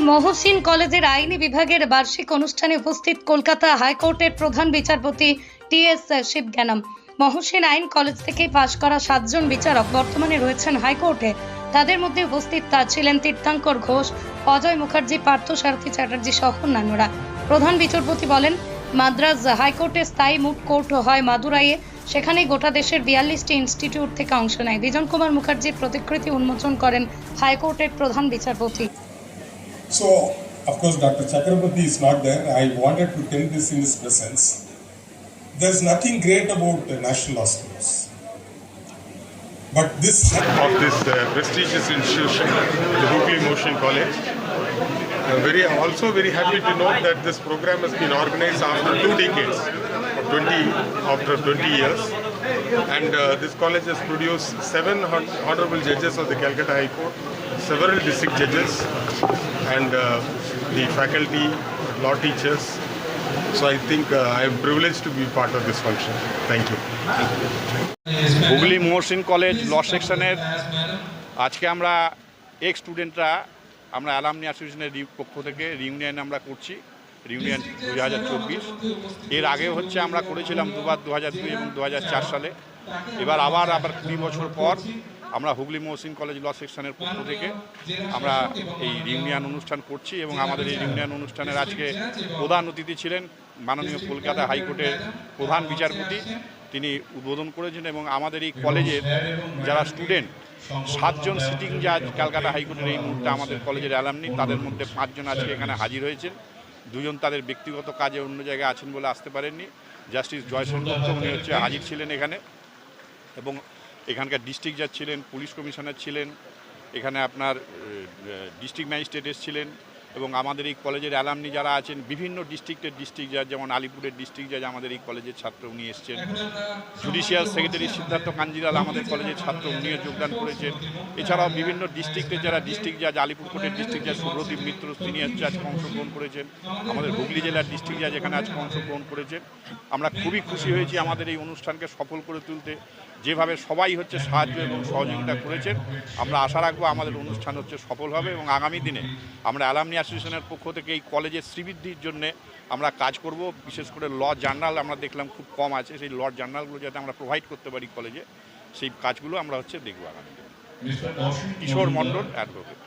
মহসিন কলেজের আইনি বিভাগের বার্ষিক অনুষ্ঠানে উপস্থিত কলকাতা হাইকোর্টের প্রধান বিচারপতি টি এস শিবজ্ঞানম। মহসিন আইন কলেজ থেকে পাশ করা সাতজন বিচারক বর্তমানে রয়েছেন হাইকোর্টে। তাদের মধ্যে উপস্থিত তা ছিলেন তীর্থাঙ্কর ঘোষ, অজয় মুখার্জি, পার্থ সারথী চ্যাটার্জি সহ অন্যান্যরা। প্রধান বিচারপতি বলেন, মাদ্রাজ হাইকোর্টে স্থায়ী মুট কোর্ট হয় মাদুরাইয়ে। সেখানে গোটা দেশের বিয়াল্লিশটি ইনস্টিটিউট থেকে অংশ নেয়। বিজন কুমার মুখার্জির প্রতিকৃতি উন্মোচন করেন হাইকোর্টের প্রধান বিচারপতি। So, of course, Dr. Chakraborty is not there. I wanted to tell this in his presence. There's nothing great about national schools. But this of this uh, prestigious institution, the Hooghly Motion College. I'm very, also very happy to note that this program has been organized after two decades, 20, after 20 years. And uh, this college has produced seven honorable judges of the Calcutta High Court, several district judges, and uh, the faculty, law teachers. So I think uh, I am privileged to be part of this function. Thank you. Hooghly Mohsin college law সেকশনের আজকে আমরা x স্টুডেন্টরা আমরা alumni অ্যাসোসিয়েশনের পক্ষ থেকে reunion আমরা করছি রিউনিয়ন দু হাজার চব্বিশ। এর আগে হচ্ছে আমরা করেছিলাম দুবার দু হাজার দুই এবং দু চার সালে। এবার আবার আবার কুড়ি বছর পর আমরা হুগলি মহসিন কলেজ ল সেকশনের পক্ষ থেকে আমরা এই রিউনিয়ন অনুষ্ঠান করছি এবং আমাদের এই রিউনিয়ন অনুষ্ঠানের আজকে প্রধান অতিথি ছিলেন মাননীয় কলকাতা হাইকোর্টের প্রধান বিচারপতি। তিনি উদ্বোধন করেছেন এবং আমাদের এই কলেজের যারা স্টুডেন্ট, সাতজন সিটিং জাজ ক্যালকাটা হাইকোর্টের এই মুহূর্তে আমাদের কলেজের অ্যালামনি, তাদের মধ্যে পাঁচজন আজকে এখানে হাজির হয়েছেন। দুজন তাদের ব্যক্তিগত কাজে অন্য জায়গায় আছেন বলে আসতে পারেননি। জাস্টিস জয়শঙ্কর উনি হচ্ছে হাজির ছিলেন এখানে এবং এখানকার ডিস্ট্রিক্ট জাজ ছিলেন, পুলিশ কমিশনার ছিলেন, এখানে আপনার ডিস্ট্রিক্ট ম্যাজিস্ট্রেট এসেছিলেন এবং আমাদের এই কলেজের অ্যালামনি যারা আছেন, বিভিন্ন ডিস্ট্রিক্টের ডিস্ট্রিক্ট জাজ যেমন আলিপুরের ডিস্ট্রিক্ট জাজ আমাদের এই কলেজের ছাত্র উনি এসছেন। জুডিশিয়াল সেক্রেটারি সিদ্ধার্থ কাঞ্জিলাল আমাদের কলেজের ছাত্র, উনিও যোগদান করেছেন। এছাড়াও বিভিন্ন ডিস্ট্রিক্টের যারা ডিস্ট্রিক্ট জাজ আলিপুর কোর্টের ডিস্ট্রিক্ট জাজ সুব্রদীপ মিত্র, তিনি হচ্ছে আজকে অংশগ্রহণ করেছেন। আমাদের হুগলি জেলার ডিস্ট্রিক্ট জাজ এখানে আজকে অংশগ্রহণ করেছেন। আমরা খুবই খুশি হয়েছি আমাদের এই অনুষ্ঠানকে সফল করে তুলতে। যেভাবে সবাই হচ্ছে সাহায্য এবং সহযোগিতা করেছেন, আমরা আশা রাখব আমাদের অনুষ্ঠান হচ্ছে সফল হবে এবং আগামী দিনে আমরা অ্যালামনি অ্যাসোসিয়েশনের পক্ষ থেকে এই কলেজের শ্রীবৃদ্ধির জন্য আমরা কাজ করব। বিশেষ করে ল জার্নাল আমরা দেখলাম খুব কম আছে। সেই ল জার্নালগুলো যাতে আমরা প্রোভাইড করতে পারি কলেজে সেই কাজগুলো আমরা হচ্ছে দেখব আগামী কিশোর মণ্ডল অ্যাডভোকেট